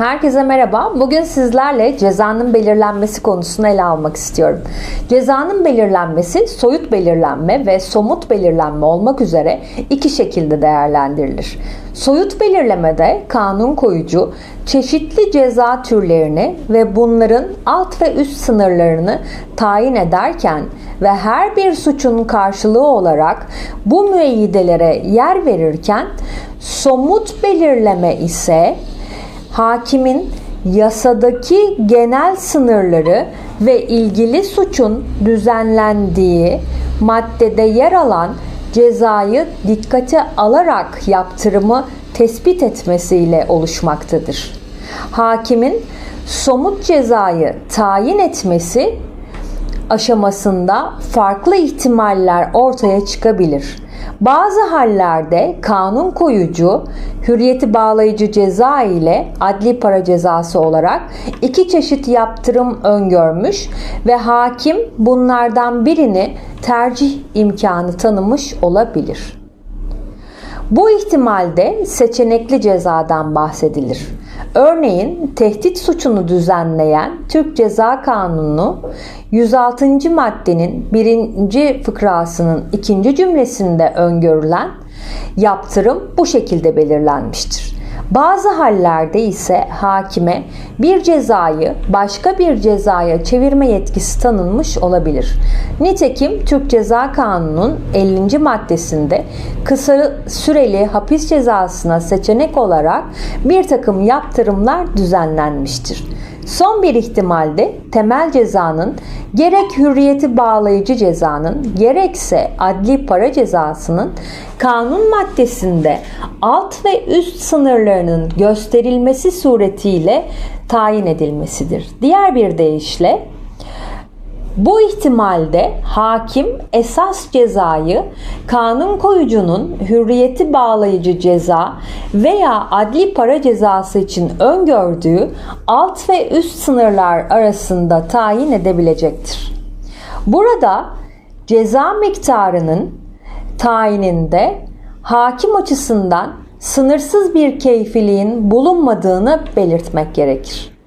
Herkese merhaba. Bugün sizlerle cezanın belirlenmesi konusunu ele almak istiyorum. Cezanın belirlenmesi soyut belirlenme ve somut belirlenme olmak üzere iki şekilde değerlendirilir. Soyut belirlemede kanun koyucu çeşitli ceza türlerini ve bunların alt ve üst sınırlarını tayin ederken ve her bir suçun karşılığı olarak bu müeyyidelere yer verirken somut belirleme ise hakimin yasadaki genel sınırları ve ilgili suçun düzenlendiği maddede yer alan cezayı dikkate alarak yaptırımı tespit etmesiyle oluşmaktadır. Hakimin somut cezayı tayin etmesi aşamasında farklı ihtimaller ortaya çıkabilir. Bazı hallerde kanun koyucu hürriyeti bağlayıcı ceza ile adli para cezası olarak iki çeşit yaptırım öngörmüş ve hakim bunlardan birini tercih imkanı tanımış olabilir. Bu ihtimalde seçenekli cezadan bahsedilir. Örneğin tehdit suçunu düzenleyen Türk Ceza Kanunu 106. maddenin 1. fıkrasının 2. cümlesinde öngörülen yaptırım bu şekilde belirlenmiştir. Bazı hallerde ise hakime bir cezayı başka bir cezaya çevirme yetkisi tanınmış olabilir. Nitekim Türk Ceza Kanunu'nun 50. maddesinde kısa süreli hapis cezasına seçenek olarak bir takım yaptırımlar düzenlenmiştir. Son bir ihtimalde temel cezanın gerek hürriyeti bağlayıcı cezanın gerekse adli para cezasının kanun maddesinde alt ve üst sınırlarının gösterilmesi suretiyle tayin edilmesidir. Diğer bir deyişle bu ihtimalde hakim esas cezayı kanun koyucunun hürriyeti bağlayıcı ceza veya adli para cezası için öngördüğü alt ve üst sınırlar arasında tayin edebilecektir. Burada ceza miktarının tayininde hakim açısından sınırsız bir keyfiliğin bulunmadığını belirtmek gerekir.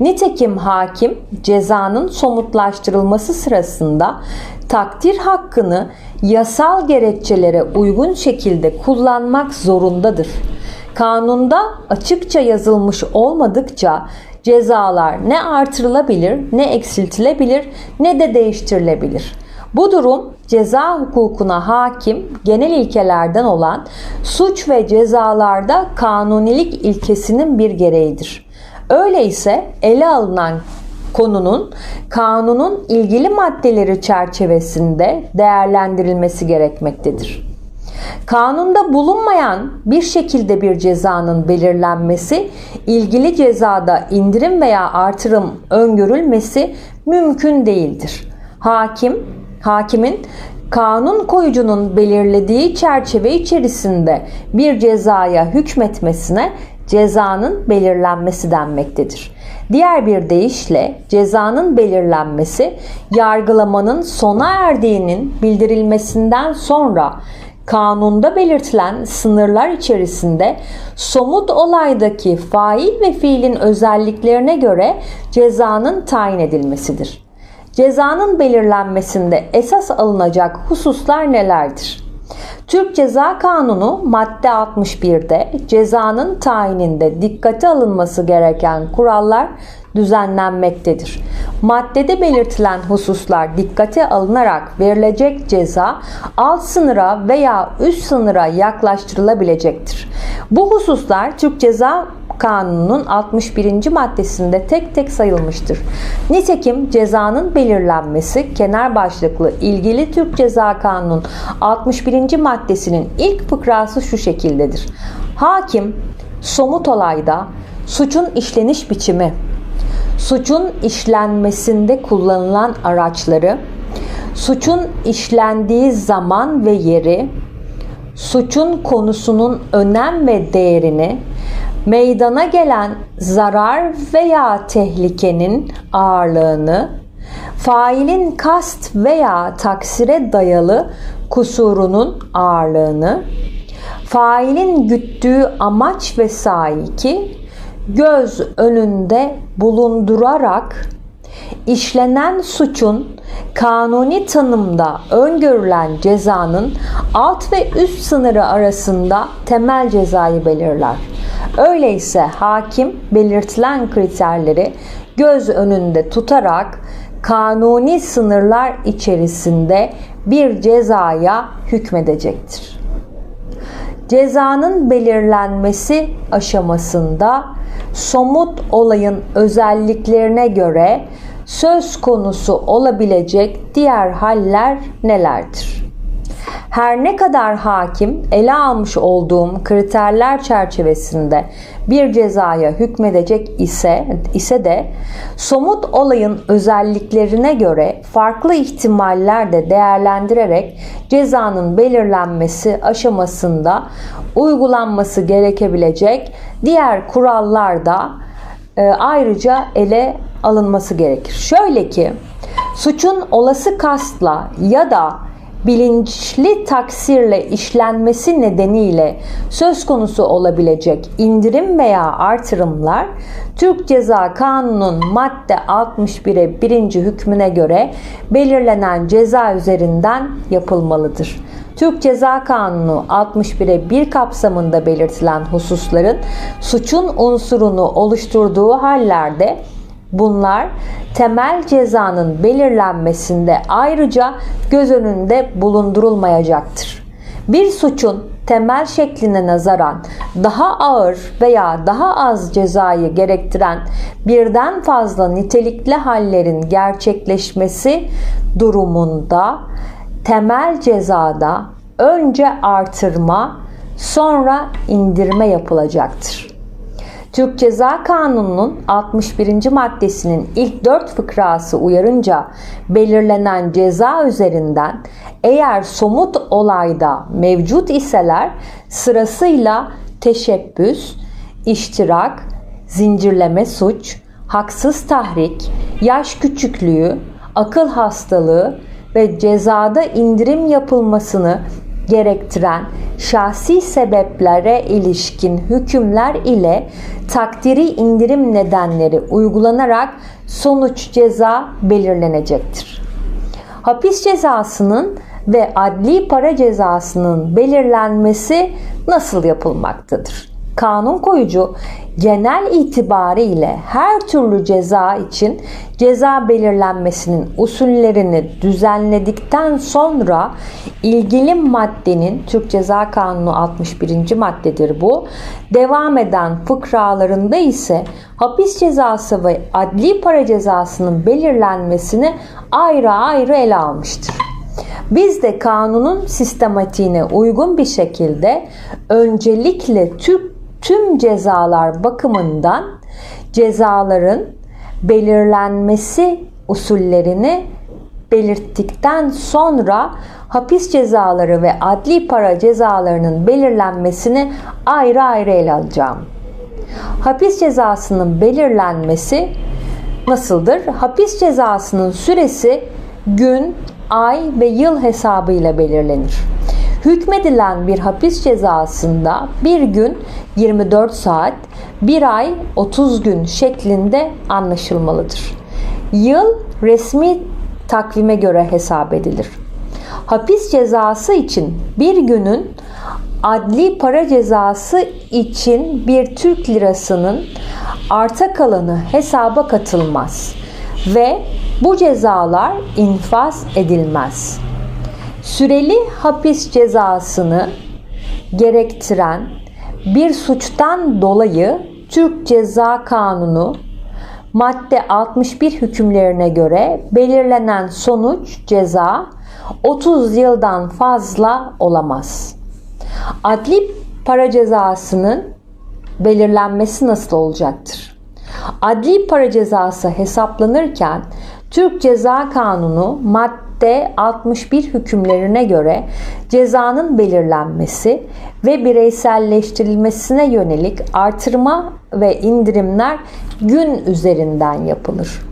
Nitekim hakim cezanın somutlaştırılması sırasında takdir hakkını yasal gerekçelere uygun şekilde kullanmak zorundadır. Kanunda açıkça yazılmış olmadıkça cezalar ne artırılabilir, ne eksiltilebilir, ne de değiştirilebilir. Bu durum ceza hukukuna hakim genel ilkelerden olan suç ve cezalarda kanunilik ilkesinin bir gereğidir. Öyleyse ele alınan konunun kanunun ilgili maddeleri çerçevesinde değerlendirilmesi gerekmektedir. Kanunda bulunmayan bir şekilde bir cezanın belirlenmesi, ilgili cezada indirim veya artırım öngörülmesi mümkün değildir. Hakim, hakimin kanun koyucunun belirlediği çerçeve içerisinde bir cezaya hükmetmesine cezanın belirlenmesi denmektedir. Diğer bir deyişle cezanın belirlenmesi yargılamanın sona erdiğinin bildirilmesinden sonra kanunda belirtilen sınırlar içerisinde somut olaydaki fail ve fiilin özelliklerine göre cezanın tayin edilmesidir. Cezanın belirlenmesinde esas alınacak hususlar nelerdir? Türk Ceza Kanunu madde 61'de cezanın tayininde dikkate alınması gereken kurallar düzenlenmektedir. Maddede belirtilen hususlar dikkate alınarak verilecek ceza alt sınıra veya üst sınıra yaklaştırılabilecektir. Bu hususlar Türk Ceza Kanunu'nun 61. maddesinde tek tek sayılmıştır. Nitekim cezanın belirlenmesi kenar başlıklı ilgili Türk Ceza Kanunu'nun 61. maddesinin ilk fıkrası şu şekildedir. Hakim somut olayda suçun işleniş biçimi, suçun işlenmesinde kullanılan araçları, suçun işlendiği zaman ve yeri, suçun konusunun önem ve değerini, meydana gelen zarar veya tehlikenin ağırlığını, failin kast veya taksire dayalı kusurunun ağırlığını, failin güttüğü amaç ve saiki, göz önünde bulundurarak işlenen suçun kanuni tanımda öngörülen cezanın alt ve üst sınırı arasında temel cezayı belirler. Öyleyse hakim belirtilen kriterleri göz önünde tutarak kanuni sınırlar içerisinde bir cezaya hükmedecektir. Cezanın belirlenmesi aşamasında somut olayın özelliklerine göre söz konusu olabilecek diğer haller nelerdir? Her ne kadar hakim ele almış olduğum kriterler çerçevesinde bir cezaya hükmedecek ise ise de somut olayın özelliklerine göre farklı ihtimaller de değerlendirerek cezanın belirlenmesi aşamasında uygulanması gerekebilecek diğer kurallar da ayrıca ele alınması gerekir. Şöyle ki suçun olası kastla ya da bilinçli taksirle işlenmesi nedeniyle söz konusu olabilecek indirim veya artırımlar Türk Ceza Kanunu'nun madde 61'e birinci hükmüne göre belirlenen ceza üzerinden yapılmalıdır. Türk Ceza Kanunu 61'e 1 kapsamında belirtilen hususların suçun unsurunu oluşturduğu hallerde Bunlar temel cezanın belirlenmesinde ayrıca göz önünde bulundurulmayacaktır. Bir suçun temel şekline nazaran daha ağır veya daha az cezayı gerektiren birden fazla nitelikli hallerin gerçekleşmesi durumunda temel cezada önce artırma sonra indirme yapılacaktır. Türk Ceza Kanunu'nun 61. maddesinin ilk 4 fıkrası uyarınca belirlenen ceza üzerinden eğer somut olayda mevcut iseler sırasıyla teşebbüs, iştirak, zincirleme suç, haksız tahrik, yaş küçüklüğü, akıl hastalığı ve cezada indirim yapılmasını gerektiren şahsi sebeplere ilişkin hükümler ile takdiri indirim nedenleri uygulanarak sonuç ceza belirlenecektir. Hapis cezasının ve adli para cezasının belirlenmesi nasıl yapılmaktadır? Kanun koyucu genel itibariyle her türlü ceza için ceza belirlenmesinin usullerini düzenledikten sonra ilgili maddenin Türk Ceza Kanunu 61. maddedir bu. Devam eden fıkralarında ise hapis cezası ve adli para cezasının belirlenmesini ayrı ayrı ele almıştır. Biz de kanunun sistematiğine uygun bir şekilde öncelikle Türk tüm cezalar bakımından cezaların belirlenmesi usullerini belirttikten sonra hapis cezaları ve adli para cezalarının belirlenmesini ayrı ayrı ele alacağım. Hapis cezasının belirlenmesi nasıldır? Hapis cezasının süresi gün, ay ve yıl hesabıyla belirlenir. Hükmedilen bir hapis cezasında bir gün 24 saat, bir ay 30 gün şeklinde anlaşılmalıdır. Yıl resmi takvime göre hesap edilir. Hapis cezası için bir günün adli para cezası için bir Türk lirasının arta kalanı hesaba katılmaz ve bu cezalar infaz edilmez süreli hapis cezasını gerektiren bir suçtan dolayı Türk Ceza Kanunu madde 61 hükümlerine göre belirlenen sonuç ceza 30 yıldan fazla olamaz. Adli para cezasının belirlenmesi nasıl olacaktır? Adli para cezası hesaplanırken Türk Ceza Kanunu madde madde 61 hükümlerine göre cezanın belirlenmesi ve bireyselleştirilmesine yönelik artırma ve indirimler gün üzerinden yapılır.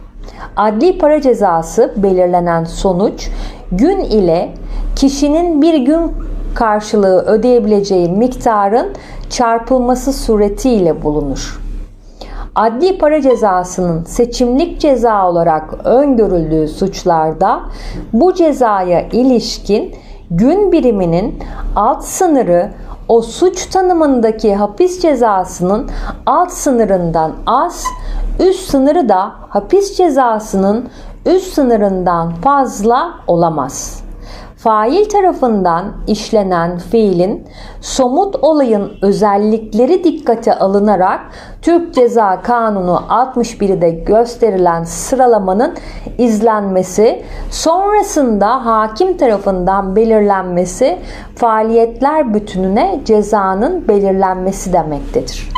Adli para cezası belirlenen sonuç gün ile kişinin bir gün karşılığı ödeyebileceği miktarın çarpılması suretiyle bulunur. Adli para cezasının seçimlik ceza olarak öngörüldüğü suçlarda bu cezaya ilişkin gün biriminin alt sınırı o suç tanımındaki hapis cezasının alt sınırından az, üst sınırı da hapis cezasının üst sınırından fazla olamaz. Fail tarafından işlenen fiilin somut olayın özellikleri dikkate alınarak Türk Ceza Kanunu 61'de gösterilen sıralamanın izlenmesi, sonrasında hakim tarafından belirlenmesi faaliyetler bütününe cezanın belirlenmesi demektedir.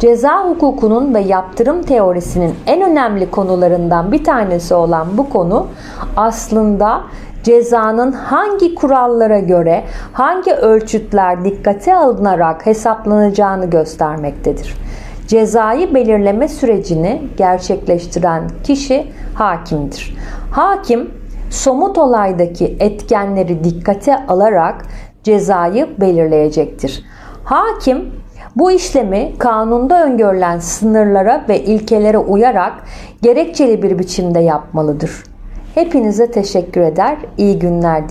Ceza hukukunun ve yaptırım teorisinin en önemli konularından bir tanesi olan bu konu aslında cezanın hangi kurallara göre hangi ölçütler dikkate alınarak hesaplanacağını göstermektedir. Cezayı belirleme sürecini gerçekleştiren kişi hakimdir. Hakim somut olaydaki etkenleri dikkate alarak cezayı belirleyecektir. Hakim bu işlemi kanunda öngörülen sınırlara ve ilkelere uyarak gerekçeli bir biçimde yapmalıdır. Hepinize teşekkür eder, iyi günler dilerim.